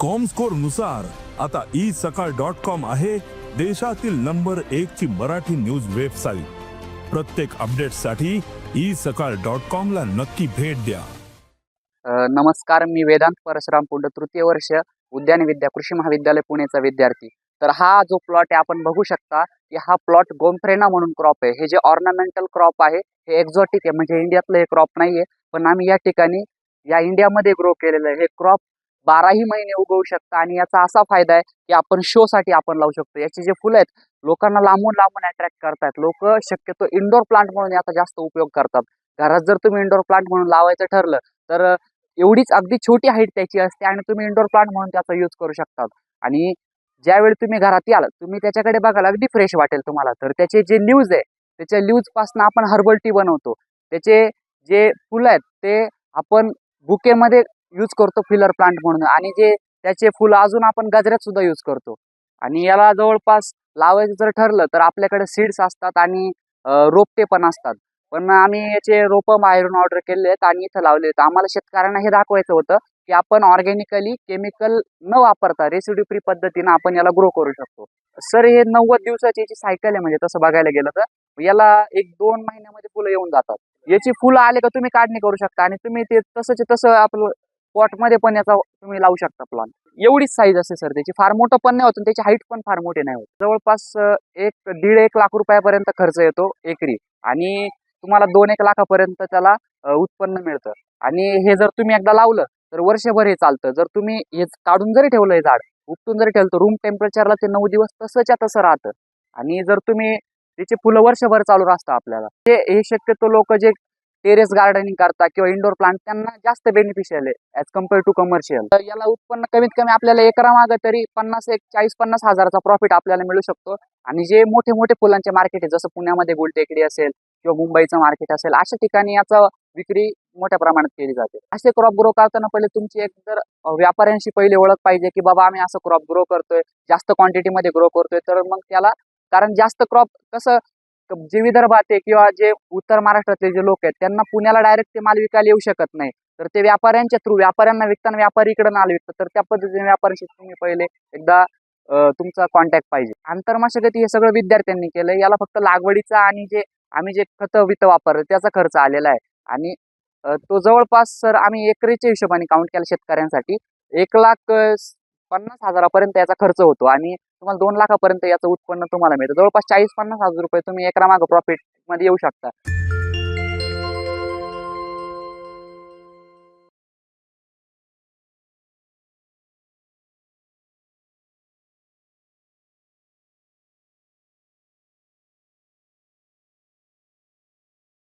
कॉमस्कोरनुसार. आता ई सकाळ dot com आहे देशातील नंबर एक ची मराठी न्यूज वेबसाईट प्रत्येक अपडेटसाठी ई सकाळ डॉट कॉम ला नक्की भेट द्या. नमस्कार मी वेदांत परशुराम पुंड तृतीय वर्ष उद्यान विद्या कृषी महाविद्यालय पुणेचा विद्यार्थी. तर हा जो प्लॉट आहे आपण बघू शकता की हा प्लॉट गोमफ्रेना म्हणून क्रॉप आहे. हे जे ऑर्नामेंटल क्रॉप आहे हे एक्झॉटिक आहे. म्हणजे इंडियातलं हे क्रॉप नाहीये पण आम्ही या ठिकाणी या इंडियामध्ये ग्रो केलेलं आहे हे क्रॉप बाराही महिने उगवू शकता आणि याचा असा फायदा आहे की आपण शो साठी आपण लावू शकतो. याची जे फुलं आहेत लोकांना लांबून लांबून अट्रॅक्ट करतात. लोक शक्यतो इंडोर प्लांट म्हणून याचा जास्त उपयोग करतात. घरात जर तुम्ही इंडोर प्लांट म्हणून लावायचं ठरलं तर एवढीच अगदी छोटी हाईट त्याची असते आणि तुम्ही इंडोर प्लांट म्हणून त्याचा यूज करू शकतात. आणि ज्यावेळी तुम्ही घरात याल तुम्ही त्याच्याकडे बघाल अगदी फ्रेश वाटेल तुम्हाला. तर त्याचे जे न्यूज आहे त्याच्या न्यूजपासून आपण हर्बल टी बनवतो. त्याचे जे फुलं आहेत ते आपण बुकेमध्ये यूज करतो फिलर प्लांट म्हणून. आणि जे त्याचे फुलं अजून आपण गजऱ्यात सुद्धा यूज करतो. आणि याला जवळपास लावायचं जर ठरलं तर आपल्याकडे सीड्स असतात आणि रोपटे पण असतात. पण आम्ही याचे रोपं बाहेरून ऑर्डर केले आहेत आणि इथं लावले आहेत. आम्हाला शेतकऱ्यांना हे दाखवायचं होतं की आपण ऑर्गॅनिकली केमिकल न वापरता रेसिड्यू फ्री पद्धतीनं आपण याला ग्रो करू शकतो. सर हे नव्वद दिवसाची याची सायकल आहे म्हणजे तसं बघायला गेलं तर. याला एक दोन महिन्यामध्ये फुलं येऊन जातात. याची फुलं आले का तुम्ही काढणी करू शकता आणि तुम्ही ते तसंच तसं आपलं पॉटमध्ये पण याचा तुम्ही लावू शकता प्लांट एवढीच साईज असते सर त्याची. फार मोठं पण नाही होत त्याची हाईट पण फार मोठी नाही होत. जवळपास एक दीड एक लाख रुपयापर्यंत खर्च येतो एकरी. आणि तुम्हाला दोन एक लाखापर्यंत त्याला उत्पन्न मिळतं. आणि हे जर तुम्ही एकदा लावलं तर वर्षभर हे चालतं. जर तुम्ही हे काढून जरी ठेवलं हे झाड उपटून जरी ठेवलं तर रूम टेम्परेचरला ते नऊ दिवस तसंच्या तसं राहतं. आणि जर तुम्ही त्याचे फुलं वर्षभर चालू असतं आपल्याला. ते हे शक्यतो लोक जे टेरेस गार्डनिंग करता किंवा इंडोर प्लांट त्यांना जास्त बेनिफिशियल आहे ॲज कंपेअर टू कमर्शियल तर याला उत्पन्न कमीत कमी आपल्याला एकरामागं तरी पन्नास एक चाळीस पन्नास हजाराचा प्रॉफिट आपल्याला मिळू शकतो. आणि जे मोठे मोठे फुलांचे मार्केट आहे जसं पुण्यामध्ये गुलटेकडी असेल किंवा मुंबईचं मार्केट असेल अशा ठिकाणी याचा विक्री मोठ्या प्रमाणात केली जाते. असे क्रॉप ग्रो करताना पहिले तुमची एक तर व्यापाऱ्यांशी पहिले ओळख पाहिजे की बाबा आम्ही असं क्रॉप ग्रो करतोय जास्त क्वांटिटीमध्ये ग्रो करतोय. तर मग त्याला कारण जास्त क्रॉप कसं जे विदर्भात आहे किंवा जे उत्तर महाराष्ट्रातले जे लोक आहेत त्यांना पुण्याला डायरेक्ट ते माल विकायला येऊ शकत नाही. तर ते व्यापाऱ्यांच्या थ्रू व्यापाऱ्यांना विकताना व्यापारी इकडे माल विकतात. तर त्या पद्धतीने व्यापाऱ्यांशी तुम्ही पहिले एकदा तुमचा कॉन्टॅक्ट पाहिजे. आंतरमाशगती हे सगळं विद्यार्थ्यांनी केलं याला फक्त लागवडीचा आणि जे आम्ही जे खतं वित वापरतो त्याचा खर्च आलेला आहे. आणि तो जवळपास सर आम्ही एकरीच्या हिशोबाने काउंट केला शेतकऱ्यांसाठी. एक लाख पन्नास हजारापर्यंत याचा खर्च होतो आणि तुम्हाला दोन लाखापर्यंत याचं उत्पन्न तुम्हाला मिळतं. जवळपास चाळीस पन्नास हजार रुपये तुम्ही एकरा मागं प्रॉफिटमध्ये येऊ शकता.